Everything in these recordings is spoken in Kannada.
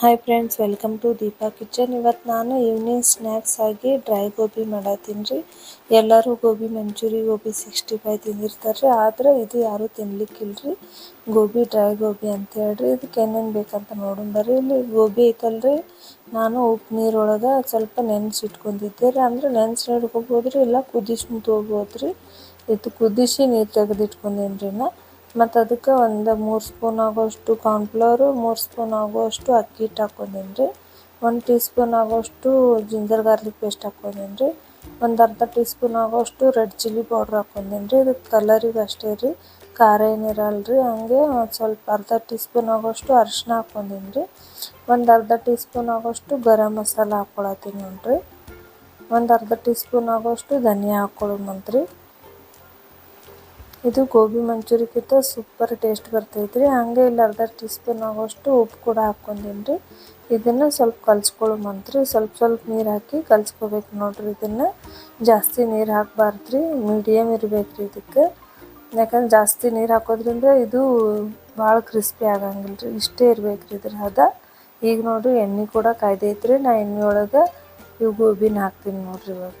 Hi friends welcome to Deepa kitchen ಇವತ್ತು ನಾನು ಈವ್ನಿಂಗ್ ಸ್ನ್ಯಾಕ್ಸ್ ಆಗಿ ಡ್ರೈ ಗೋಬಿ ಮಾಡತ್ತೀನಿ ರೀ. ಎಲ್ಲರೂ gobi manchurian gobi sixty five ತಿಂದಿರ್ತಾರೆ ರೀ ಆದ್ರೆ ಇದು ಯಾರೂ ತಿನ್ಲಿಕ್ಕಿಲ್ರಿ. ಗೋಬಿ ಡ್ರೈ ಗೋಬಿ ಅಂತ ಹೇಳ್ರಿ. ಇದಕ್ಕೆ ಏನೇನು ಬೇಕಂತ ನೋಡೋಣ ಇಲ್ಲಿ ಗೋಬಿ ಐತಲ್ರಿ. ನಾನು ಉಪ್ಪು ನೀರೊಳಗೆ ಸ್ವಲ್ಪ ನೆನೆಸಿ ಇಟ್ಕೊಂಡಿದ್ದೆ ರೀ. ಅಂದ್ರೆ ನೆನೆಸಿ ಹಿಡ್ಕೊಬೋದು ರೀ ಇಲ್ಲ ಕುದಿಸಿ ತೊಗೋಬೋದು ರೀ ಇದು ಕುದಿಸಿ ನೀರು ತೆಗೆದು ಇಟ್ಕೊಂಡೇನಿ ರೀ ನಾ. ಮತ್ತು ಅದಕ್ಕೆ ಒಂದು ಮೂರು ಸ್ಪೂನ್ ಆಗೋಷ್ಟು ಕಾರ್ನ್ಫ್ಲವರು ಮೂರು ಸ್ಪೂನ್ ಆಗುವಷ್ಟು ಅಕ್ಕಿ ಹಿಟ್ಟು ಹಾಕ್ಕೊಂಡೇನಿ ರೀ. ಒಂದು ಟೀ ಸ್ಪೂನ್ ಆಗೋಷ್ಟು ಜಿಂಜರ್ ಗಾರ್ಲಿಕ್ ಪೇಸ್ಟ್ ಹಾಕ್ಕೊಂಡೇನಿ ರೀ. ಒಂದು ಅರ್ಧ ಟೀ ಸ್ಪೂನ್ ಆಗೋಷ್ಟು ರೆಡ್ ಚಿಲ್ಲಿ ಪೌಡ್ರ್ ಹಾಕ್ಕೊಂಡೇನಿ ರೀ. ಇದಕ್ಕೆ ಕಲರಿಗೆ ಅಷ್ಟೇ ರೀ. ಖಾರ ಏನಿರಲ್ಲ ರೀ. ಹಂಗೆ ಸ್ವಲ್ಪ ಅರ್ಧ ಟೀ ಸ್ಪೂನ್ ಆಗೋಷ್ಟು ಅರಿಶಿನ ಹಾಕ್ಕೊಂಡೇನಿ ರೀ. ಒಂದು ಅರ್ಧ ಟೀ ಸ್ಪೂನ್ ಆಗೋಷ್ಟು ಗರಂ ಮಸಾಲ ಹಾಕ್ಕೊಳತ್ತೀನಿ ನೋಡಿರಿ. ಒಂದು ಅರ್ಧ ಟೀ ಸ್ಪೂನ್ ಆಗೋಷ್ಟು ಧನಿಯಾ ಹಾಕ್ಕೊಳ್ಳೋಮಂತ್ರಿ ಇದು ಗೋಬಿ ಮಂಚೂರಿಕ್ಕಿಂತ ಸೂಪರ್ ಟೇಸ್ಟ್ ಬರ್ತೈತೆ ರೀ ಹಂಗೆ ಇಲ್ಲಿ ಅರ್ಧ ಟೀ ಸ್ಪೂನ್ ಆಗೋಷ್ಟು ಉಪ್ಪು ಕೂಡ ಹಾಕ್ಕೊಂಡೀನಿ ರೀ ಇದನ್ನು ಸ್ವಲ್ಪ ಕಲ್ಸ್ಕೊಳ್ಳೋಮಂತ್ರಿ ಸ್ವಲ್ಪ ಸ್ವಲ್ಪ ನೀರು ಹಾಕಿ ಕಲ್ಸ್ಕೊಬೇಕು ನೋಡ್ರಿ ಇದನ್ನು. ಜಾಸ್ತಿ ನೀರು ಹಾಕಬಾರ್ದು ರೀ ಮೀಡಿಯಮ್ ಇರಬೇಕು ರೀ ಇದಕ್ಕೆ. ಯಾಕಂದ್ರೆ ಜಾಸ್ತಿ ನೀರು ಹಾಕೋದ್ರಿಂದ ಇದು ಭಾಳ ಕ್ರಿಸ್ಪಿ ಆಗಂಗಿಲ್ಲ ರೀ ಇಷ್ಟೇ ಇರಬೇಕು ರೀ ಇದ್ರ ಹದ. ಈಗ ನೋಡ್ರಿ ಎಣ್ಣೆ ಕೂಡ ಕಾಯ್ದೈತ್ರಿ. ನಾ ಎಣ್ಣೆ ಒಳಗೆ ಇವು ಗೋಬಿನ ಹಾಕ್ತೀನಿ ನೋಡ್ರಿ ಇವಾಗ.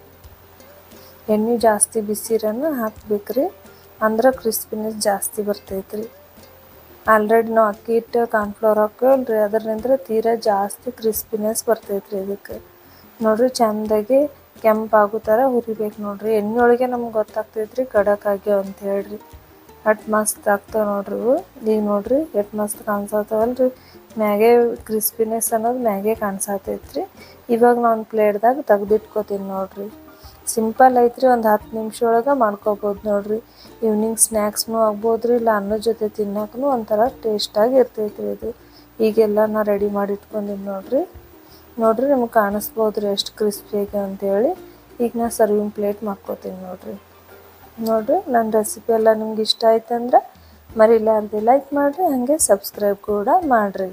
ಎಣ್ಣೆ ಜಾಸ್ತಿ ಬಿಸಿರನ್ನು ಹಾಕ್ಬೇಕು ರೀ ಅಂದ್ರೆ ಕ್ರಿಸ್ಪಿನೆಸ್ ಜಾಸ್ತಿ ಬರ್ತೈತೆ ಆಲ್ರೆಡಿ ನಾವು ಅಕ್ಕಿ ಹಿಟ್ಟು ಕಾರ್ನ್ಫ್ಲೋರ್ ಹಾಕಲ್ರಿ ಅದರಿಂದ ತೀರಾ ಜಾಸ್ತಿ ಕ್ರಿಸ್ಪಿನೆಸ್ ಬರ್ತೈತೆ ರೀ ಇದಕ್ಕೆ. ನೋಡ್ರಿ ಚೆಂದಾಗಿ ಕೆಂಪಾಗೋ ಥರ ಹುರಿಬೇಕು ನೋಡ್ರಿ. ಎಣ್ಣೆ ಒಳಗೆ ನಮ್ಗೆ ಗೊತ್ತಾಗ್ತೈತ್ರಿ ಖಡಕ್ ಆಗ್ಯಾವ ಅಂತ ಹೇಳ್ರಿ. ಅಟ್ ಮಸ್ತ್ ಆಗ್ತಾವೆ ನೋಡ್ರಿ ಈಗ ನೋಡ್ರಿ ಎಟ್ ಮಸ್ತ್ ಕಾಣಿಸತ್ತವಲ್ರಿ ಮ್ಯಾಗೆ ಕ್ರಿಸ್ಪಿನೆಸ್ ಅನ್ನೋದು ಮ್ಯಾಗೆ ಕಾಣಿಸತೈತೆ ರೀ ಇವಾಗ ನಾನು ಪ್ಲೇಟ್ದಾಗ ತೆಗ್ದಿಟ್ಕೋತೀನಿ ನೋಡ್ರಿ. ಸಿಂಪಲ್ ಐತ್ರಿ, ಒಂದು ಹತ್ತು ನಿಮಿಷ ಒಳಗೆ ಮಾಡ್ಕೋಬೋದು ನೋಡ್ರಿ. ಈವ್ನಿಂಗ್ ಸ್ನ್ಯಾಕ್ಸ್ನೂ ಆಗ್ಬೋದು ರೀ ಇಲ್ಲ ಅನ್ನದ ಜೊತೆ ತಿನ್ನಕ್ಕೂ ಒಂಥರ ಟೇಸ್ಟಾಗಿ ಇರ್ತೈತೆ ರೀ ಇದು. ಈಗೆಲ್ಲ ನಾ ರೆಡಿ ಮಾಡಿ ಇಟ್ಕೊಂಡಿನಿ ನೋಡ್ರಿ. ನೋಡ್ರಿ ನಿಮ್ಗೆ ಕಾಣಿಸ್ಬೋದು ರೀ ಎಷ್ಟು ಕ್ರಿಸ್ಪಿಯಾಗಿ ಅಂತೇಳಿ. ಈಗ ನಾ ಸರ್ವಿಂಗ್ ಪ್ಲೇಟ್ ಮಾಡ್ಕೋತೀನಿ ನೋಡ್ರಿ. ನೋಡ್ರಿ ನನ್ನ ರೆಸಿಪಿ ಎಲ್ಲ ನಿಮ್ಗೆ ಇಷ್ಟ ಆಯ್ತಂದ್ರೆ ಮರಿಲಾರ್ದೆ ಲೈಕ್ ಮಾಡಿರಿ, ಹಾಗೆ ಸಬ್ಸ್ಕ್ರೈಬ್ ಕೂಡ ಮಾಡಿರಿ.